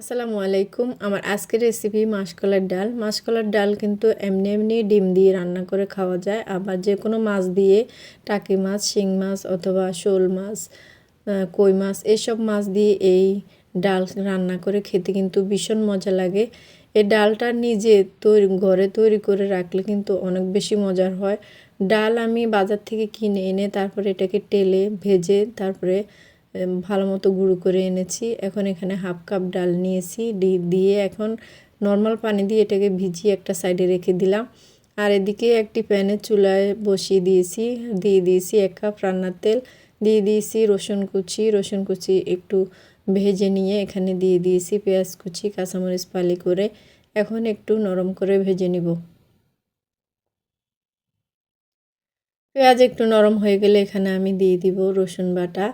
আসসালামু আলাইকুম। আমার আজকের রেসিপি মাসকলার ডাল। মাসকলার ডাল কিন্তু এমনি এমনি ডিম দিয়ে রান্না করে খাওয়া যায়। আবার যে কোনো মাছ দিয়ে, টাকি মাছ, শিং মাছ অথবা শোল মাছ কই মাছ, এসব মাছ দিয়ে এই ডাল রান্না করে খেতে কিন্তু ভীষণ মজা লাগে। এই ডালটা নিজে তৈরি, ঘরে তৈরি করে রাখলে কিন্তু অনেক বেশি মজার হয়। ডাল আমি বাজার থেকে কিনে এনে তারপরে এটাকে টেলে, ভেজে তারপরে ভালো মতো গুঁড়ো করে এনেছি। এখন এখানে হাফ কাপ ডাল নিয়েছি। দিয়ে এখন নর্মাল পানি দিয়ে এটাকে ভিজিয়ে একটা সাইডে রেখে দিলাম। আর এদিকে একটি প্যানে চুলায় বসিয়ে দিয়েছি। দিয়ে দিয়েছি এক কাপ রান্নার তেল। দিয়ে দিয়েছি রসুন কুচি। রসুন কুচি একটু ভেজে নিয়ে এখানে দিয়ে দিয়েছি পেঁয়াজ কুচি, কাঁচামরিচ পালি করে। এখন একটু নরম করে ভেজে নিব। পেঁয়াজ একটু নরম হয়ে গেলে এখানে আমি দিয়ে দিব রসুন বাটা।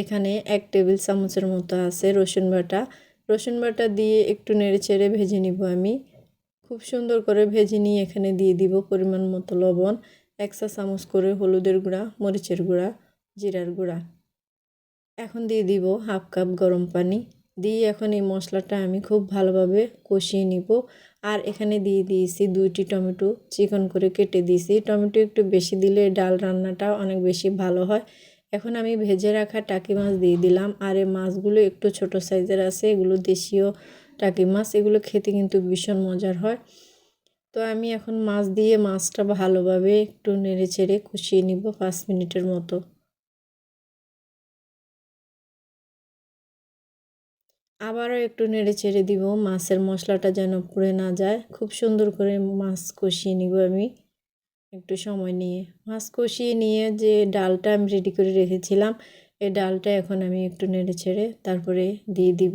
এখানে এক টেবিল চামচের মতো আছে রসুন বাটা। রসুন বাটা দিয়ে একটু নেড়ে চেড়ে ভেজে নিব আমি। খুব সুন্দর করে ভেজে নিয়ে এখানে দিয়ে দিব পরিমাণ মতো লবণ, এক চা চামচ করে হলুদের গুঁড়া, মরিচের গুঁড়া, জিরার গুঁড়া। এখন দিয়ে দিব হাফ কাপ গরম পানি। দিয়ে এখন এই মশলাটা আমি খুব ভালোভাবে কষিয়ে নিব। আর এখানে দিয়ে দিয়েছি দুইটি টমেটো, চিকন করে কেটে দিয়েছি। টমেটো একটু বেশি দিলে ডাল রান্নাটা অনেক বেশি ভালো হয়। এখন আমি ভেজে রাখা টাকি মাছ দিয়ে দিলাম। আর এই মাছগুলো একটু ছোট সাইজের আছে, এগুলো দেশীয় টাকি মাছ, এগুলো খেতে কিন্তু ভীষণ মজার হয়। তো আমি এখন মাছ দিয়ে মাছটা ভালোভাবে একটু নেড়ে চেড়ে কষিয়ে নিব পাঁচ মিনিটের মতো। আবারও একটু নেড়ে চেড়ে দিব, মাছের মশলাটা যেন পুড়ে না যায়। খুব সুন্দর করে মাছ কষিয়ে নিব আমি। একটু সময় নিয়ে, মাছ কষিয়ে নিয়ে যে ডালটা আমি রেডি করে রেখেছিলাম, এই ডালটা এখন আমি একটু নেড়ে ছেড়ে তারপরে দিয়ে দিব।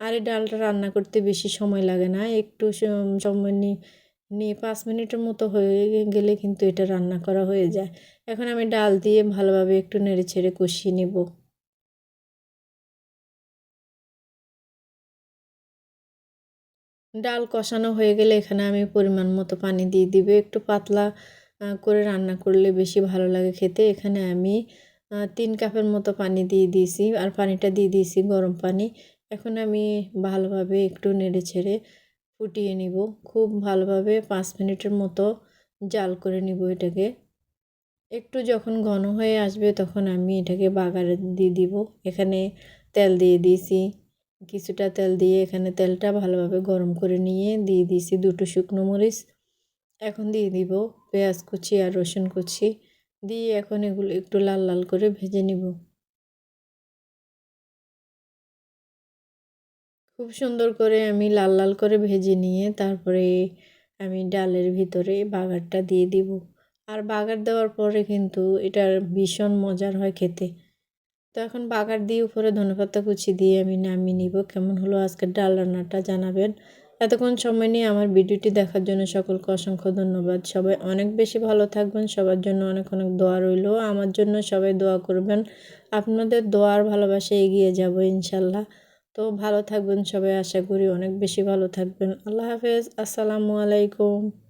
আর এই ডালটা রান্না করতে বেশি সময় লাগে না, একটু সময় নিয়ে নিয়ে পাঁচ মিনিটের মতো হয়ে গেলে কিন্তু এটা রান্না করা হয়ে যায়। এখন আমি ডাল দিয়ে ভালোভাবে একটু নেড়ে ছেড়ে কষিয়ে নেব। ডাল কষানো হয়ে গেলে এখানে আমি পরিমাণ মতো পানি দিয়ে দিব। একটু পাতলা করে রান্না করলে বেশি ভালো লাগে খেতে। এখানে আমি তিন কাপের মতো পানি দিয়ে দিয়েছি আর পানিটা দিয়ে দিয়েছি গরম পানি। এখন আমি ভালোভাবে একটু নেড়ে ছেড়ে ফুটিয়ে নিব। খুব ভালোভাবে পাঁচ মিনিটের মতো জাল করে নিব এটাকে। একটু যখন ঘন হয়ে আসবে তখন আমি এটাকে বাগারে দিয়ে দিব। এখানে তেল দিয়ে দিয়েছি। কিছুটা তেল দিয়ে এখানে তেলটা ভালোভাবে গরম করে নিয়ে দিয়ে দিয়েছি দুটো শুকনো মরিচ। এখন দিয়ে দিব পেঁয়াজ কুচি আর রসুন কুচি। দিয়ে এখন এগুলো একটু লাল লাল করে ভেজে নিব। খুব সুন্দর করে আমি লাল লাল করে ভেজে নিয়ে তারপরে আমি ডালের ভিতরে বাগারটা দিয়ে দিব। আর বাগার দেওয়ার পরে কিন্তু এটার ভীষণ মজার হয় খেতে। তো এখন বাগার দিয়ে উপরে ধনেপাতা কুচি দিয়ে আমি নামিয়ে নিব। কেমন হলো আজকের ডাল রান্নাটা জানাবেন। এতক্ষণ সময় নিয়ে আমার ভিডিওটি দেখার জন্য সকলকে অসংখ্য ধন্যবাদ। সবাই অনেক বেশি ভালো থাকবেন, সবার জন্য অনেক অনেক দোয়া রইল। আমার জন্য সবাই দোয়া করবেন। আপনাদের দোয়ার ভালোবাসা এগিয়ে যাব ইনশাল্লাহ। তো ভালো থাকবেন সবাই, আশা করি অনেক বেশি ভালো থাকবেন। আল্লাহ হাফেজ, আসসালামু আলাইকুম।